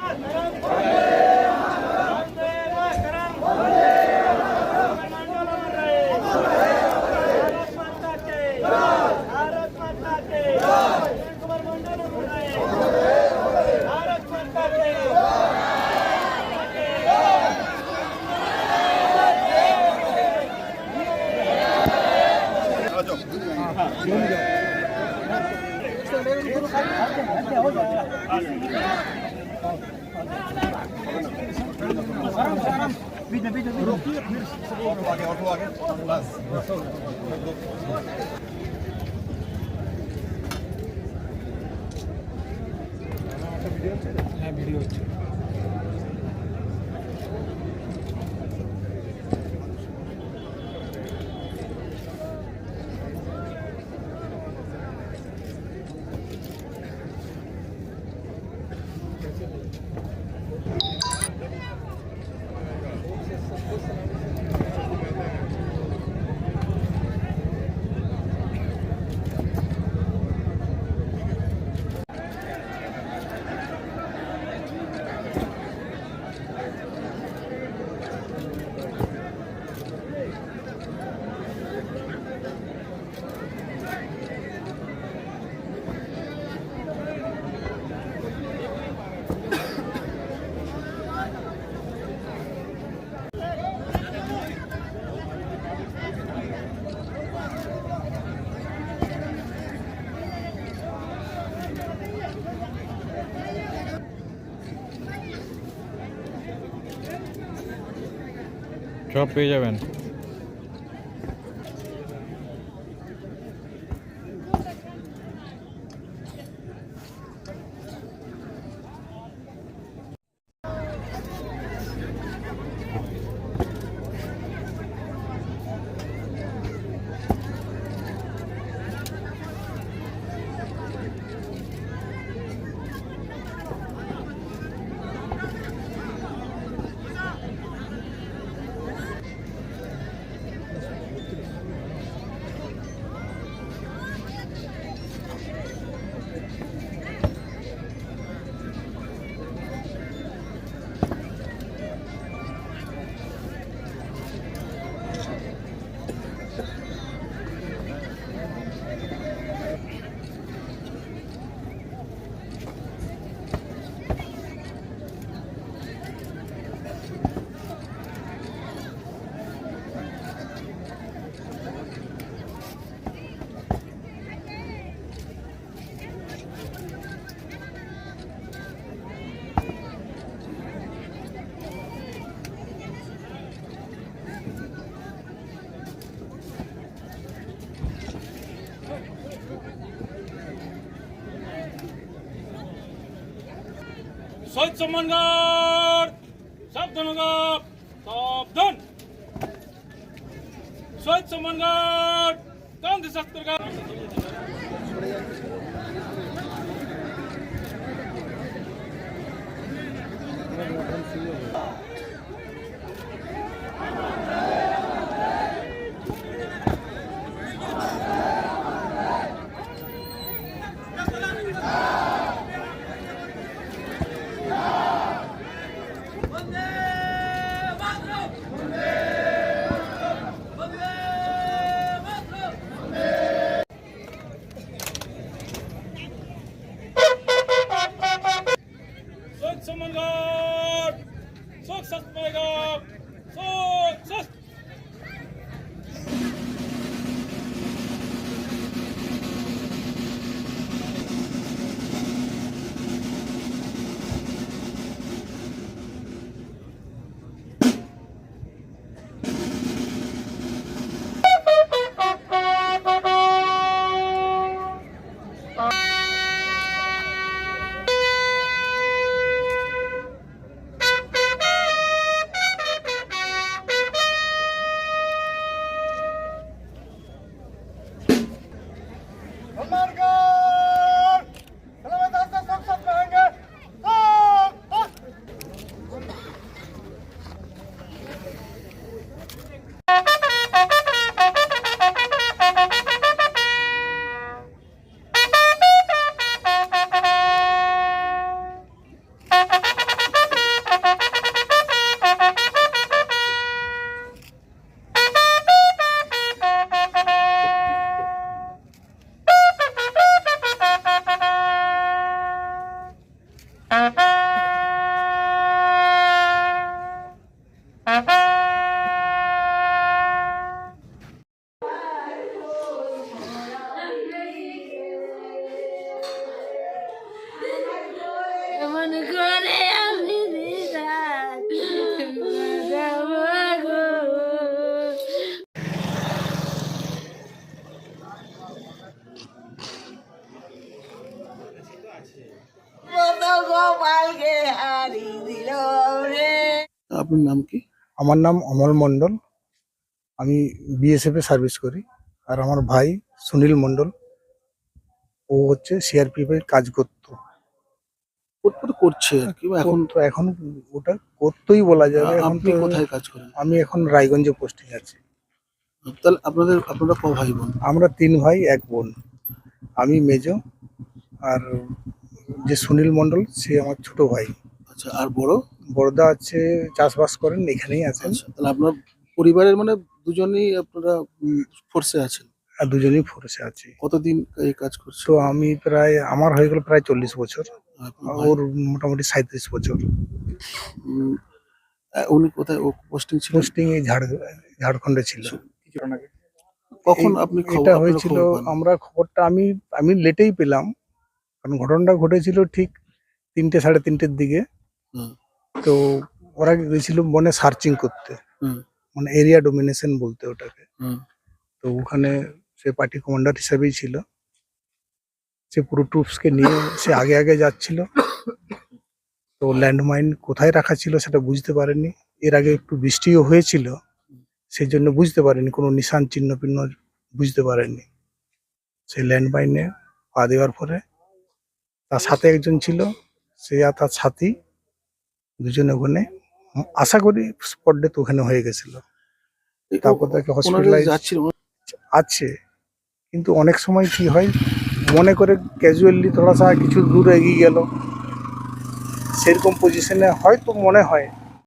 Gracias. Видно, видно, видно. Ha biliyor. সব পেয়ে যাবেন। শহীদ সম্মানগড় সাবধান। সাবধান। শহীদ সম্মানগড় গান্ধী শাস্ত্রগর Thank সম্মানগর मनगढ़ सोच सस्त मनगढ़ सोच सस्त আপনার নাম কি? আমার নাম অমল মণ্ডল। আমি বিএসএফ এ সার্ভিস করি। আর আমার ভাই সুনীল মণ্ডল। ও হচ্ছে সিআরপিএফ এর কাজ করতো। করছে এখন? তো এখন ওটা করতেই বলা যাবে এখন আপনি কোথায় কাজ করেন? আমি এখন রায়গঞ্জে পোস্টিং আছি। তাহলে আপনাদের আপনারা ক ভাই বোন? আমরা তিন ভাই এক বোন। আমি মেজ। আর যে সুনীল মণ্ডল সে আমার ছোট ভাই। আচ্ছা আর বড়? বড়দা আছে চাষবাস করেন এখানেই আছেন। আচ্ছা তাহলে আপনার পরিবারের মানে দুজনেই আপনারা ফোর্সে আছেন? আর দুজনেই ফোর্সে আছি। কতদিন এই কাজ করছ তো আমি প্রায় আমার হয়ে গেল প্রায় চল্লিশ বছর। ওর মোটামুটি সাঁত্রিশ বছর। উনি কোথায় ও পোস্টিং ছিল? পোস্টিং এই ঝাড় ঝাড়খণ্ডে ছিল। কখন এই- আপনি এটা হয়েছিল আমরা খবরটা আমি আমি লেটেই পেলাম। কারণ ঘটনাটা ঘটেছিল ঠিক তিনটে সাড়ে তিনটের দিকে। তো ওরা গেছিল বনে সার্চিং করতে। মানে এরিয়া ডোমিনেশন বলতে ওটাকে। তো ওখানে সে পার্টি কমান্ডার হিসেবেই ছিল। সে পুরো ট্রুপসকে নিয়ে সে আগে আগে যাচ্ছিল। তো ল্যান্ডমাইন কোথায় রাখা ছিল সেটা বুঝতে পারেনি। এর আগে একটু বৃষ্টিও হয়েছিল। সেই জন্য বুঝতে পারেনি কোনো নিশান চিহ্ন পিহ্ন বুঝতে পারেনি। সেই ল্যান্ডমাইনে পা দেওয়ার পরে তার সাথে একজন ছিল। সে আর তার সাথী দুজনে ওখানে। আশা করি স্পট ডেথ ওখানে হয়ে গেছিল। তারপর তাকে হসপিটালাইজ আছে। কিন্তু অনেক সময় কি হয় মনে করে ক্যাজুয়ালি থোড়া সা কিছু দূর এগিয়ে গেল। সেরকম পজিশনে হয়তো মনে হয়